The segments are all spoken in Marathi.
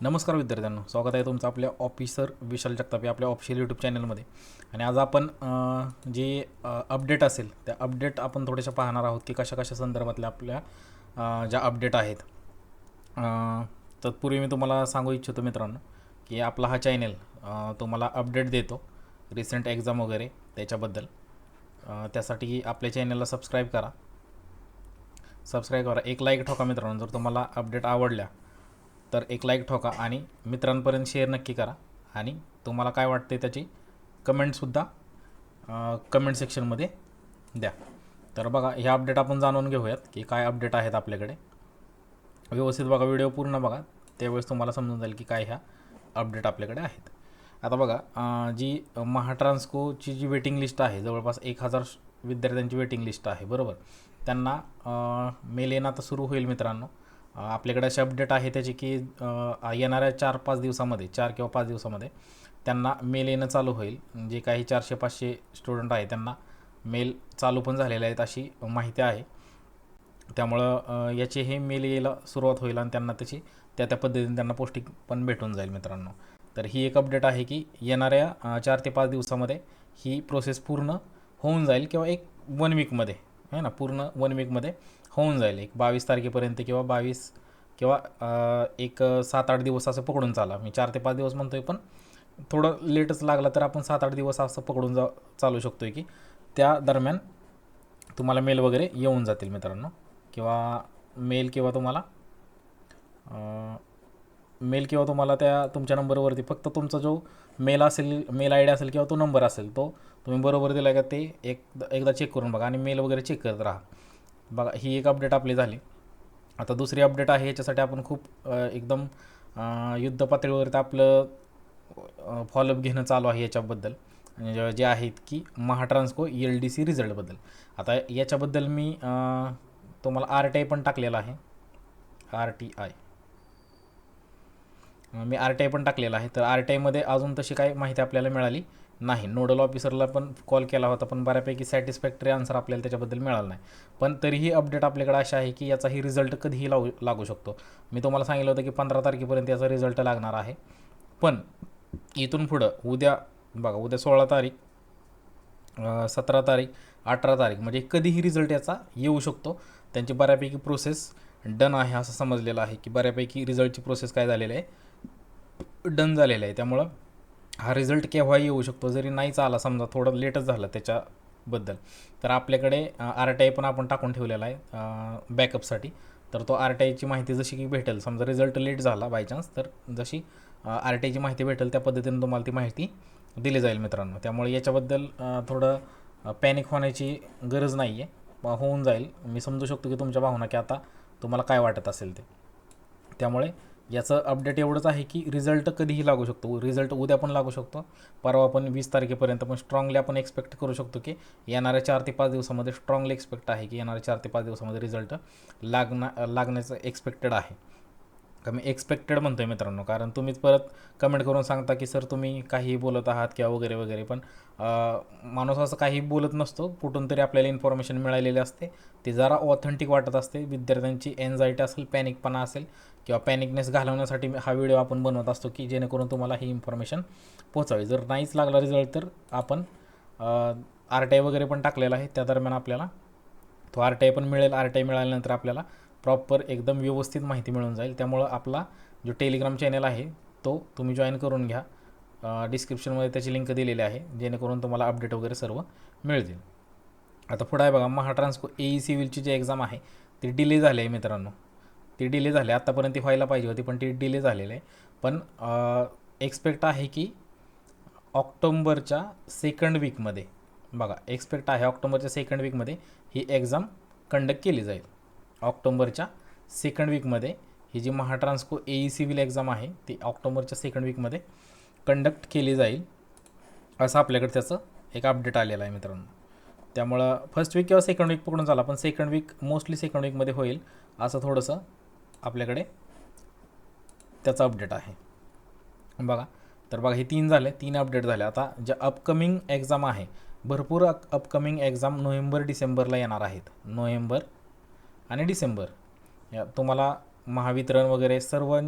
नमस्कार विद्यार्थ्यांनो स्वागत आहे तुमचं आपल्या ऑफिसर विशाल जगताप या आपल्या ऑफिशियल यूट्यूब चॅनलमध्ये आणि आज आपण जे अपडेट असेल त्या अपडेट आपण थोड्याशा पाहणार आहोत की कशा कशा संदर्भातल्या आपल्या ज्या अपडेट आहेत. तत्पूर्वी मी तुम्हाला सांगू इच्छितो मित्रांनो की आपला हा चॅनल तुम्हाला अपडेट देतो रिसेंट एक्झाम वगैरे त्याच्याबद्दल. त्यासाठी आपल्या चॅनलला सबस्क्राईब करा. सबस्क्राईब करा. एक लाईक ठोका मित्रांनो जर तुम्हाला अपडेट आवडल्या तर एक लाईक ठोका आणि मित्रांपर्यंत शेअर नक्की करा. आणि तुम्हाला काय वाटते त्याची कमेंटसुद्धा कमेंट सेक्शनमध्ये द्या. तर बघा ह्या अपडेट आपण जाणून घेऊयात की काय अपडेट आहेत आपल्याकडे. व्यवस्थित बघा व्हिडिओ पूर्ण बघा. त्यावेळेस तुम्हाला समजून जाईल की काय ह्या अपडेट आपल्याकडे आहेत. आता बघा जी महाट्रान्सकोची जी वेटिंग लिस्ट आहे जवळपास एक हजार विद्यार्थ्यांची वेटिंग लिस्ट आहे बरोबर? त्यांना मेल येणं आता सुरू होईल मित्रांनो. आपल्याकडे असे अपडेट आहे त्याची की येणाऱ्या चार पाच दिवसामध्ये चार किंवा पाच दिवसामध्ये त्यांना मेल येणं चालू होईल. जे काही चारशे पाचशे स्टुडंट आहे त्यांना मेल चालू पण झालेले आहेत अशी माहिती आहे. त्यामुळं याचे हे मेल यायला सुरुवात होईल आणि त्यांना त्याची त्या त्या पद्धतीने त्यांना पौष्टिक पण भेटून जाईल मित्रांनो. तर ही एक अपडेट आहे की येणाऱ्या चार ते पाच दिवसामध्ये ही प्रोसेस पूर्ण होऊन जाईल किंवा एक वन वीकमध्ये आहे ना? पूर्ण वन वीकमध्ये होऊन जाईल. एक बावीस तारखेपर्यंत किंवा बावीस किंवा एक सात आठ दिवस असं पकडून चाला. मी चार ते पाच दिवस म्हणतोय पण थोडं लेटच लागला तर आपण सात आठ दिवस असं पकडून जा चालू शकतो आहे की त्या दरम्यान तुम्हाला मेल वगैरे येऊन जातील मित्रांनो. किंवा मेल किंवा तुम्हाला मेल किंवा तुम्हाला त्या तुमच्या नंबरवरती फक्त तुमचा जो मेल असेल मेल आय डी असेल किंवा तो नंबर असेल तो तुम्ही बरोबर दिला का ते एक एकदा चेक करून बघा आणि मेल वगैरे चेक करत राहा. बघा ही एक अपडेट आपली झाली. आता दुसरी अपडेट आहे याच्यासाठी आपण खूप एकदम युद्धपातळीवर युद्ध आपलं फॉलोअप घेणं चालू आहे याच्याबद्दल. म्हणजे जे आहेत की महाट्रान्सको एल डी सी रिझल्टबद्दल आता याच्याबद्दल मी तुम्हाला आर टी आय पण टाकलेला आहे. आर टी आय मी आर टी आय पण टाकलेला आहे. तर आर टी आयमध्ये अजून तशी काही माहिती आपल्याला मिळाली. नाही नोडल ऑफिसरला पण कॉल केला होता पण बऱ्यापैकी सॅटिस्फॅक्टरी आन्सर आपल्याला त्याच्याबद्दल मिळाला नाही. पण तरीही अपडेट आपल्याकडे अशा आहे की याचाही रिझल्ट कधीही लागू लागू शकतो. मी तुम्हाला सांगितलं होतं की पंधरा तारखेपर्यंत याचा रिझल्ट लागणार आहे. पण इथून पुढं उद्या बघा उद्या सोळा तारीख सतरा तारीख अठरा तारीख म्हणजे कधीही रिझल्ट याचा येऊ शकतो. त्यांची बऱ्यापैकी प्रोसेस डन आहे असं समजलेलं आहे की बऱ्यापैकी रिझल्टची प्रोसेस काय झालेली आहे? डन झालेलं आहे. त्यामुळं हा रिझल्ट केव्हाही येऊ शकतो जरी नाहीच आला समजा थोडं लेटच झालं त्याच्याबद्दल. तर आपल्याकडे आर टी आय पण आपण टाकून ठेवलेला आहे बॅकअपसाठी. तर तो आर टी आयची माहिती जशी की भेटेल समजा रिझल्ट लेट झाला बाय चान्स तर जशी आर टी आयची माहिती भेटेल त्या पद्धतीने तुम्हाला ती माहिती दिली जाईल मित्रांनो. त्यामुळे याच्याबद्दल थोडं पॅनिक होण्याची गरज नाही आहे होऊन जाईल. मी समजू शकतो की तुमच्या भावना की आता तुम्हाला काय वाटत असेल ते. त्यामुळे याचं अपडेट एवढंच आहे की रिझल्ट कधीही लागू शकतो. रिझल्ट उद्या पण लागू शकतो. परवा पण वीस तारखेपर्यंत पण स्ट्रॉंगली आपण एक्सपेक्ट करू शकतो की येणाऱ्या चार ते पाच दिवसामध्ये स्ट्रॉंगली एक्सपेक्ट आहे की येणाऱ्या चार ते पाच दिवसामध्ये रिझल्ट लागना लागण्याचं एक्सपेक्टेड आहे. का मी एक्सपेक्टेड म्हणतो आहे मित्रांनो. कारण तुम्हीच परत कमेंट करून सांगता की सर तुम्ही काहीही बोलत आहात किंवा वगैरे वगैरे. पण माणूस असं काही बोलत नसतो. कुठून तरी आपल्याला इन्फॉर्मेशन मिळालेली असते. ती जरा ऑथेंटिक वाटत असते. विद्यार्थ्यांची एन्झायटी असेल पॅनिकपणा असेल किंवा पॅनिकनेस घालवण्यासाठी हा व्हिडिओ आपण बनवत असतो की जेणेकरून तुम्हाला ही इन्फॉर्मेशन पोचावी जर नाहीच लागला रिझल्ट तर आपण आर टी आय वगैरे पण टाकलेला आहे. त्या दरम्यान आपल्याला तो आर टी आय पण मिळेल. आर टी आय मिळाल्यानंतर आपल्याला प्रॉपर एकदम व्यवस्थित माहिती मिळून जाईल. त्यामुळं आपला जो टेलिग्राम चॅनल आहे तो तुम्ही जॉईन करून घ्या. डिस्क्रिप्शनमध्ये त्याची लिंक दिलेली आहे जेणेकरून तुम्हाला अपडेट वगैरे सर्व मिळतील. आता पुढं आहे बघा Mahatransco A E सिव्हिलची G exam आहे ती डिले झाली आहे मित्रांनो. ती डिले झाली आत्तापर्यंत ती व्हायला पाहिजे होती पण ती डिले झालेली आहे. पण एक्सपेक्ट आहे की ऑक्टोंबरच्या सेकंड वीकमध्ये बघा एक्सपेक्ट आहे ऑक्टोबरच्या सेकंड वीकमध्ये ही एक्झाम कंडक्ट केली जाईल. ऑक्टोंबरच्या सेकंड वीकमध्ये ही जी Mahatransco A E civil exam आहे ती ऑक्टोबरच्या सेकंड वीकमध्ये कंडक्ट केली जाईल असं आपल्याकडे त्याचं एक अपडेट आलेलं आहे मित्रांनो. त्यामुळं फर्स्ट वीक किंवा सेकंड वीक पकडून झाला पण सेकंड वीक मोस्टली सेकंड वीकमध्ये होईल असं थोडंसं आपल्याकडे त्याचं अपडेट आहे. बघा तर बघा हे तीन झाले तीन अपडेट झाले. आता ज्या अपकमिंग एक्झाम आहे भरपूर अपकमिंग एक्झाम नोव्हेंबर डिसेंबरला येणार आहेत. नोव्हेंबर आणि डिसेंबर. या तुम्हाला महावितरण वगैरे सर्व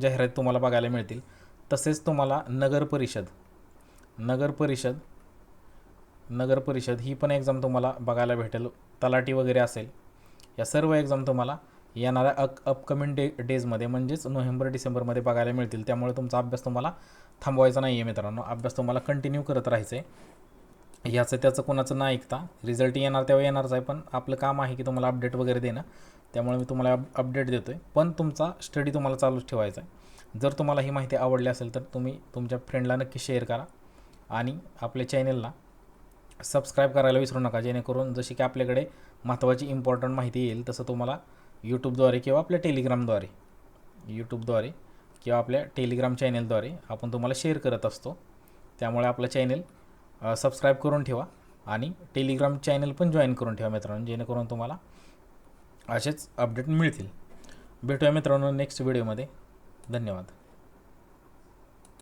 जाहिरात तुम्हाला बघायला मिळतील. तसेच तुम्हाला नगर परिषद. नगर परिषद. नगर परिषद ही पण एक्झाम तुम्हाला बघायला भेटेल. तलाटी वगैरे असेल. या सर्व एक्झाम तुम्हाला येणाऱ्या अक अपकमिंग डे डेजमध्ये म्हणजेच नोव्हेंबर डिसेंबरमध्ये बघायला मिळतील. त्यामुळे तुमचा अभ्यास तुम्हाला थांबवायचा नाही आहे मित्रांनो. अभ्यास तुम्हाला कंटिन्यू करत राहायचं आहे ह्याचं त्याचं कोणाचं ना ऐकता. रिझल्ट येणार तेव्हा येणारच आहे पण आपलं काम आहे की तुम्हाला अपडेट वगैरे देणं. त्यामुळे मी तुम्हाला अप अपडेट देतो आहे पण तुमचा स्टडी तुम्हाला चालूच ठेवायचा आहे. जर तुम्हाला ही माहिती आवडली असेल तर तुम्ही तुमच्या फ्रेंडला नक्की शेअर करा. आणि आपल्या चॅनलला सबस्क्राईब करायला विसरू नका. जेणेकरून जशी की आपल्याकडे महत्त्वाची इम्पॉर्टंट माहिती येईल तसं तुम्हाला यूट्यूबद्वारे किंवा आपल्या टेलिग्रामद्वारे यूट्यूबद्वारे किंवा आपल्या टेलिग्राम चॅनेलद्वारे आपण तुम्हाला शेअर करत असतो. त्यामुळे आपलं चॅनेल सबस्क्राईब करून ठेवा आणि टेलिग्राम चॅनल पण जॉईन करून ठेवा मित्रांनो जेणेकरून तुम्हाला असेच अपडेट मिळतील. भेटूया मित्रांनो नेक्स्ट व्हिडिओमध्ये धन्यवाद.